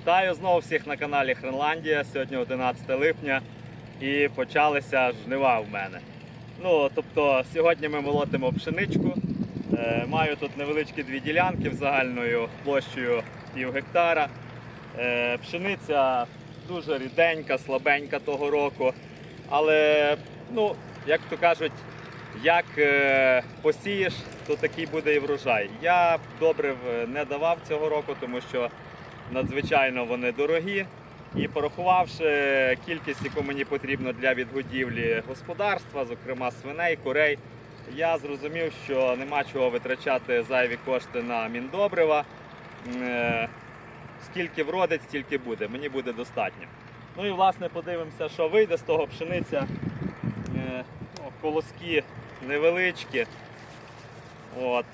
Вітаю знову всіх на каналі Хренландія. Сьогодні 11 липня і почалися жнива в мене. Ну, тобто, сьогодні ми молотимо пшеничку. Е, маю тут невеличкі дві ділянки з загальною площею пів гектара. Е, пшениця дуже ріденька, слабенька того року. Але, ну, як то кажуть, як е, посієш, то такий буде і врожай. Я добрив не давав цього року, тому що надзвичайно вони дорогі. І порахувавши кількість, яку мені потрібно для відгодівлі господарства, зокрема свиней, курей, я зрозумів, що нема чого витрачати зайві кошти на міндобрива. Е, Скільки вродить, стільки буде. Мені буде достатньо. Ну і власне подивимося, що вийде з того пшениця. Е, Колоски невеличкі. От.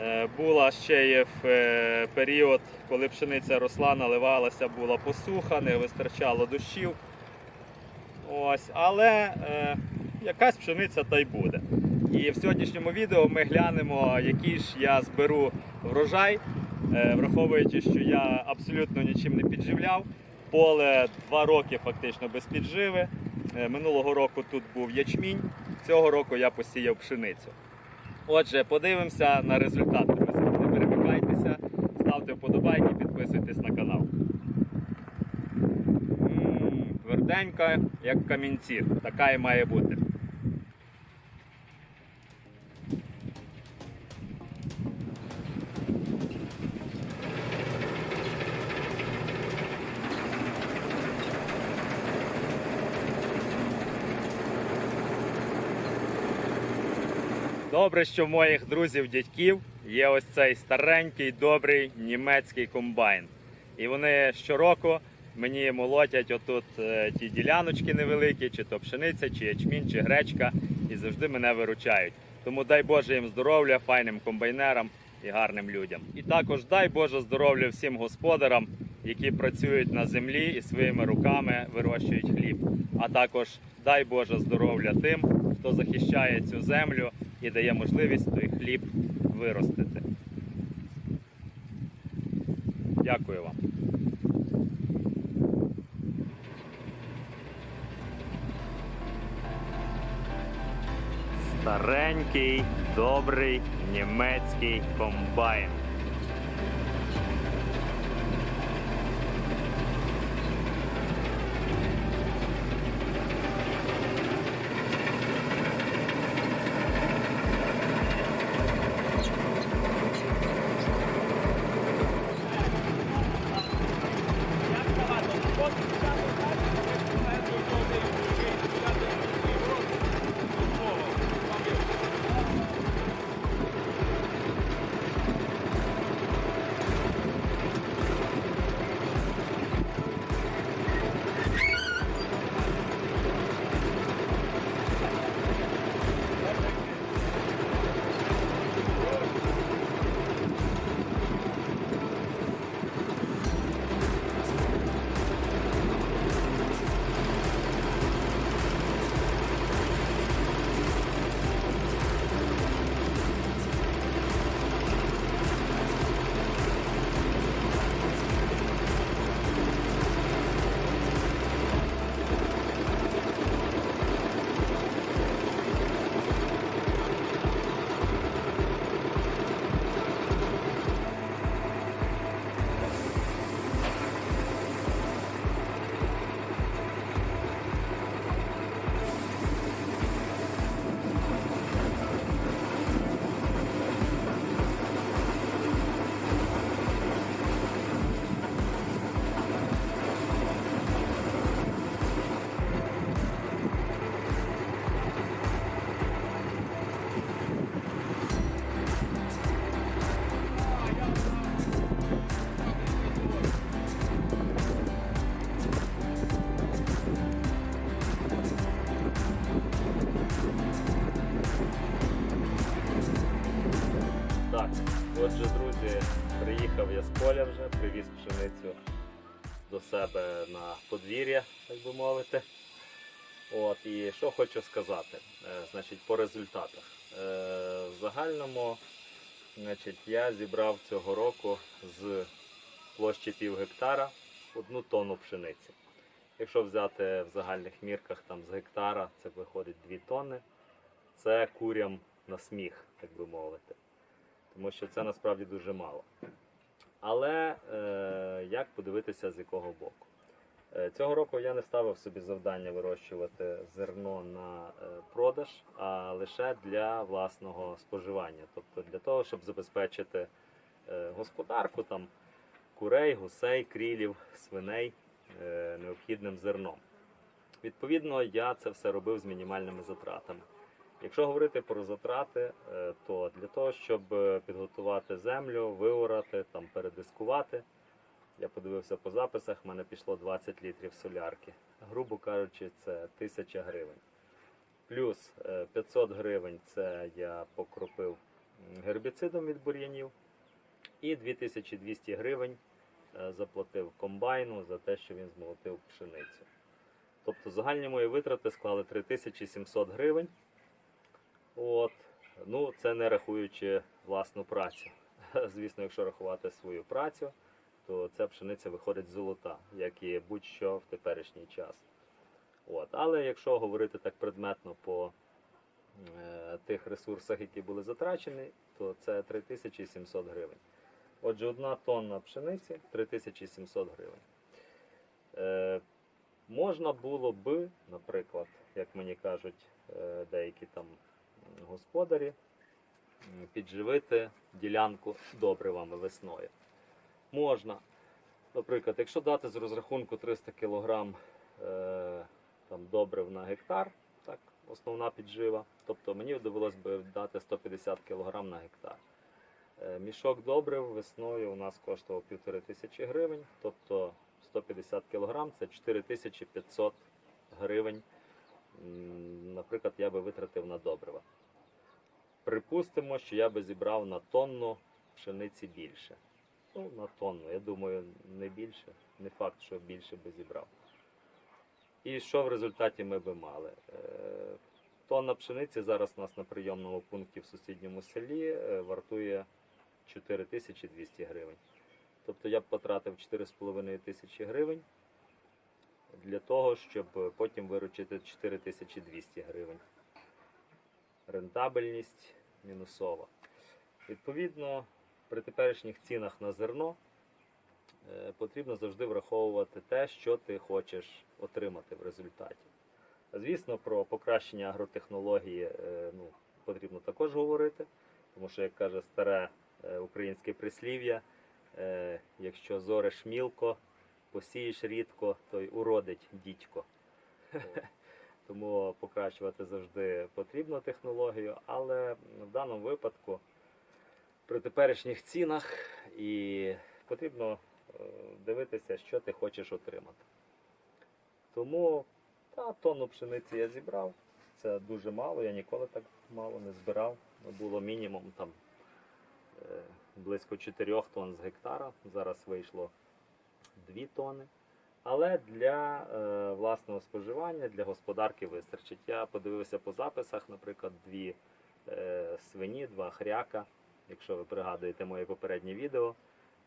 Е, Була ще є в е, період, коли пшениця росла, наливалася, була посуха, не вистачало дощів. Ось, але е, якась пшениця та й буде. І в сьогоднішньому відео ми глянемо, який ж я зберу врожай, е, враховуючи, що я абсолютно нічим не підживляв. Поле два роки фактично без підживи. Е, Минулого року тут був ячмінь, цього року я посіяв пшеницю. Отже, подивимося на результат. Не перемикайтеся, ставте вподобайки, підписуйтесь на канал. М, Тверденька, як камінці. Така і має бути. Добре, що в моїх друзів-дядьків є ось цей старенький, добрий німецький комбайн. І вони щороку мені молотять отут е, ті діляночки невеликі, чи то пшениця, чи ячмінь, чи гречка, і завжди мене виручають. Тому дай Боже їм здоров'я, файним комбайнерам і гарним людям. І також дай Боже здоров'я всім господарам, які працюють на землі і своїми руками вирощують хліб. А також дай Боже здоров'я тим, хто захищає цю землю і дає можливість той хліб виростити. Дякую вам. Старенький, добрий німецький комбайн. Отже, друзі, приїхав я з поля вже, привіз пшеницю до себе на подвір'я, так би мовити. От, і що хочу сказати, Е, значить, по результатах. Е, В загальному значить, я зібрав цього року з площі пів гектара одну тонну пшениці. Якщо взяти в загальних мірках там з гектара, це виходить 2 тонни. Це курям на сміх, так би мовити. Тому що це насправді дуже мало. Але е, як подивитися з якого боку? Е, Цього року я не ставив собі завдання вирощувати зерно на е, продаж, а лише для власного споживання. Тобто для того, щоб забезпечити е, господарку там курей, гусей, крілів, свиней е, необхідним зерном. Відповідно, я це все робив з мінімальними затратами. Якщо говорити про затрати, е, то для того, щоб е, підготувати землю, виорати, там, передискувати, я подивився по записах, в мене пішло 20 літрів солярки. Грубо кажучи, це 1000 гривень. Плюс е, 500 гривень це я покропив гербіцидом від бур'янів. І 2200 гривень е, заплатив комбайну за те, що він змолотив пшеницю. Тобто загальні мої витрати склали 3700 гривень. От. Ну, це не рахуючи власну працю. Звісно, якщо рахувати свою працю, то ця пшениця виходить золота, як і будь-що в теперішній час. От. Але якщо говорити так предметно по е, тих ресурсах, які були затрачені, то це 3700 гривень. Отже, одна тонна пшениці 3700 гривень. Е, можна було би, наприклад, як мені кажуть е, деякі там господарі, підживити ділянку добривами весною. Можна. Наприклад, якщо дати з розрахунку 300 кг е, там, добрив на гектар, так, основна піджива, тобто мені довелось би дати 150 кг на гектар. Е, Мішок добрив весною у нас коштував 1500 гривень, тобто 150 кг це 4500 гривень. Наприклад, я би витратив на добрива. Припустимо, що я би зібрав на тонну пшениці більше. Ну, на тонну, я думаю, не більше. Не факт, що більше би зібрав. І що в результаті ми би мали? Е, Тонна пшениці зараз у нас на прийомному пункті в сусідньому селі е, вартує 4200 гривень. Тобто я б потратив 4,5 тисячі гривень для того, щоб потім виручити 4200 гривень. Рентабельність мінусова. Відповідно, при теперішніх цінах на зерно е, потрібно завжди враховувати те, що ти хочеш отримати в результаті. Звісно, про покращення агротехнології е, ну, потрібно також говорити, тому що, як каже старе е, українське прислів'я, е, якщо зориш мілко, посієш рідко, то й уродить дідько. Тому покращувати завжди потрібно технологію, але в даному випадку при теперішніх цінах і потрібно е, дивитися, що ти хочеш отримати. Тому та, тонну пшениці я зібрав. Це дуже мало, я ніколи так мало не збирав. Було мінімум там е, близько 4 тонн з гектара. Зараз вийшло 2 тонни. Але для е, власного споживання, для господарки вистачить. Я подивився по записах, наприклад, дві е, свині, два хряка. Якщо ви пригадуєте моє попереднє відео,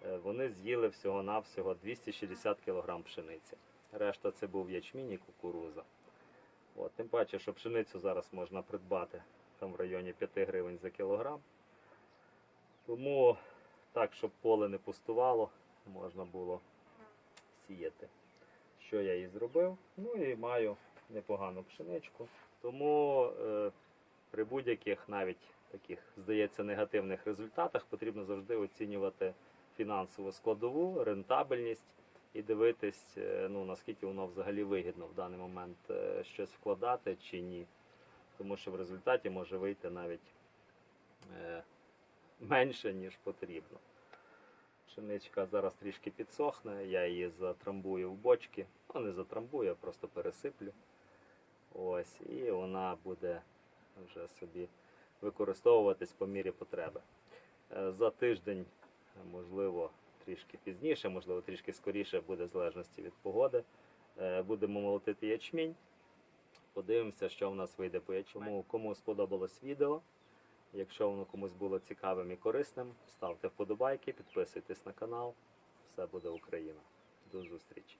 е, вони з'їли всього-навсього 260 кг пшениці. Решта це був ячмінь і кукуруза. От, тим паче, що пшеницю зараз можна придбати там в районі 5 гривень за кілограм. Тому так, щоб поле не пустувало, можна було сіяти. Що я і зробив. Ну і маю непогану пшеничку. Тому е, при будь-яких навіть таких, здається, негативних результатах потрібно завжди оцінювати фінансову складову, рентабельність і дивитись, е, ну, наскільки воно взагалі вигідно в даний момент е, щось вкладати чи ні. Тому що в результаті може вийти навіть е, менше, ніж потрібно. Пшеничка зараз трішки підсохне, я її затрамбую в бочки. Ну, не затрамбую, а просто пересиплю. Ось, і вона буде вже собі використовуватись по мірі потреби. Е, За тиждень, можливо, трішки пізніше, можливо, трішки скоріше буде в залежності від погоди. Е, Будемо молотити ячмінь. Подивимося, що в нас вийде по ячміню. Кому сподобалось відео. Якщо воно комусь було цікавим і корисним, ставте вподобайки, підписуйтесь на канал. все буде Україна. До зустрічі.